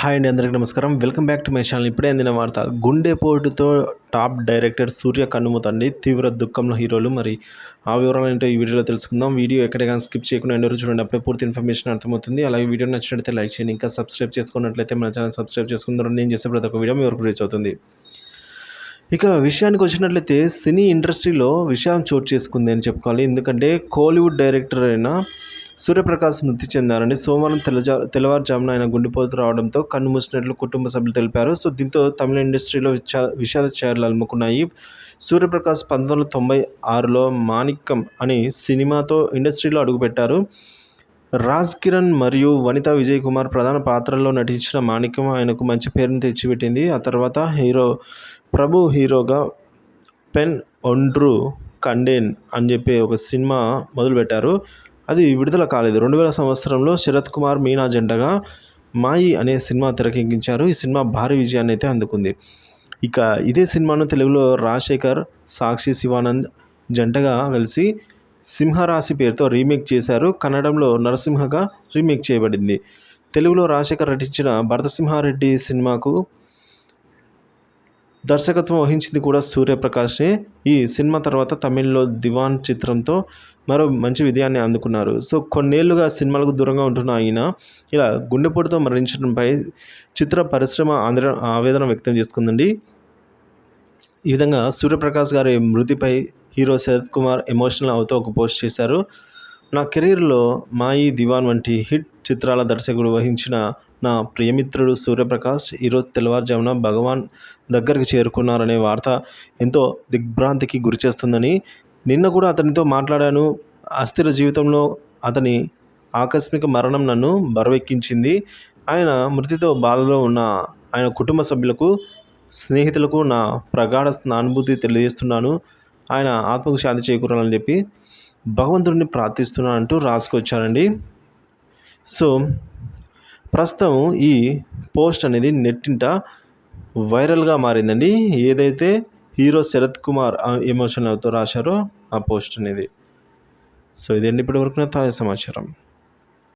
Hi అండి అందరికీ నమస్కారం. Welcome back to my channel. ఇప్పుడే అందిన వార్త గుండెపోటుతో టాప్ డైరెక్టర్ సూర్య కన్నుమూతండి తీవ్ర దుఃఖంలో హీరోలు. మరి ఆ వివరాలు ఏంటో ఈ వీడియోలో తెలుసుకుందాం. వీడియో ఎక్కడైనా స్కిప్ చేయకుండా ఎండరు చూడండి. అప్పుడే పూర్తి ఇన్ఫర్మేషన్ అర్థమవుతుంది. అలాగే వీడియో నచ్చినట్లయితే లైక్ చేయండి. ఇంకా సబ్స్క్రైబ్ చేసుకున్నట్లయితే మన ఛానల్ సబ్స్క్రైబ్ చేసుకుందరూ. నేను చేసే ప్రతి ఒక్క వీడియో మీ వరకు రీచ్ అవుతుంది. ఇక విషయానికి వచ్చినట్లయితే సినీ ఇండస్ట్రీలో విషయం చోటు చేసుకుంది అని చెప్పుకోవాలి. ఎందుకంటే కోలీవుడ్ డైరెక్టర్ అయిన సూర్యప్రకాశ్ మృతి చెందారని సోమవారం తెల్లజా తెల్లవారుజామున ఆయన గుండెపోతు రావడంతో కన్ను మూసినట్లు కుటుంబ సభ్యులు తెలిపారు. సో దీంతో తమిళ ఇండస్ట్రీలో విషా విషాద చర్యలు అలుముకున్నాయి. సూర్యప్రకాశ్ పంతొమ్మిది వందల తొంభై ఆరులో మాణిక్యం అని సినిమాతో ఇండస్ట్రీలో అడుగుపెట్టారు. రాజ్ కిరణ్ మరియు వనిత విజయ్ కుమార్ ప్రధాన పాత్రల్లో నటించిన మాణిక్యం ఆయనకు మంచి పేరును తెచ్చిపెట్టింది. ఆ తర్వాత హీరో ప్రభు హీరోగా పెన్ ఒండ్రు కండేన్ అని చెప్పి ఒక సినిమా మొదలుపెట్టారు. అది విడుదల కాలేదు. రెండు వేల సంవత్సరంలో శరత్ కుమార్ మీనా జంటగా మాయి అనే సినిమా తెరకెక్కించారు. ఈ సినిమా భారీ విజయాన్ని అయితే అందుకుంది. ఇక ఇదే సినిమాను తెలుగులో రాజశేఖర్ సాక్షి శివానంద్ జంటగా కలిసి సింహరాశి పేరుతో రీమేక్ చేశారు. కన్నడంలో నరసింహగా రీమేక్ చేయబడింది. తెలుగులో రాజశేఖర్ నటించిన భరతసింహారెడ్డి సినిమాకు దర్శకత్వం వహించింది కూడా సూర్యప్రకాశే. ఈ సినిమా తర్వాత తమిళ్ళో దివాన్ చిత్రంతో మరో మంచి విజయాన్ని అందుకున్నారు. సో కొన్నేళ్ళుగా సినిమాలకు దూరంగా ఉంటున్న ఆయన ఇలా గుండెపోటుతో మరణించడంపై చిత్ర పరిశ్రమ ఆంధ్ర ఆవేదన వ్యక్తం చేసుకుందండి. ఈ విధంగా సూర్యప్రకాష్ గారి మృతిపై హీరో శరత్ కుమార్ ఎమోషనల్ అవుతూ ఒక పోస్ట్ చేశారు. నా కెరీర్లో మాయి దివాన్ వంటి హిట్ చిత్రాల దర్శకుడు వహించిన నా ప్రియమిత్రుడు సూర్యప్రకాష్ ఈరోజు తెల్లవారుజామున భగవాన్ దగ్గరికి చేరుకున్నారనే వార్త ఎంతో దిగ్భ్రాంతికి గురిచేస్తుందని నిన్న కూడా అతనితో మాట్లాడాను. అస్థిర జీవితంలో అతని ఆకస్మిక మరణం నన్ను బరవెక్కించింది. ఆయన మృతితో బాధలో ఉన్న ఆయన కుటుంబ సభ్యులకు స్నేహితులకు నా ప్రగాఢ స్నానుభూతి తెలియజేస్తున్నాను. ఆయన ఆత్మకు శాంతి చేకూరాలని చెప్పి భగవంతుడిని ప్రార్థిస్తున్నాను అంటూ రాసుకొచ్చారండి. సో ప్రస్తుతం ఈ పోస్ట్ అనేది నెట్టింట వైరల్గా మారిందండి. ఏదైతే హీరో శరత్ కుమార్ ఎమోషన్ అవుతూ రాశారో ఆ పోస్ట్ అనేది. సో ఇదండి ఇప్పటివరకు నా తాజా సమాచారం.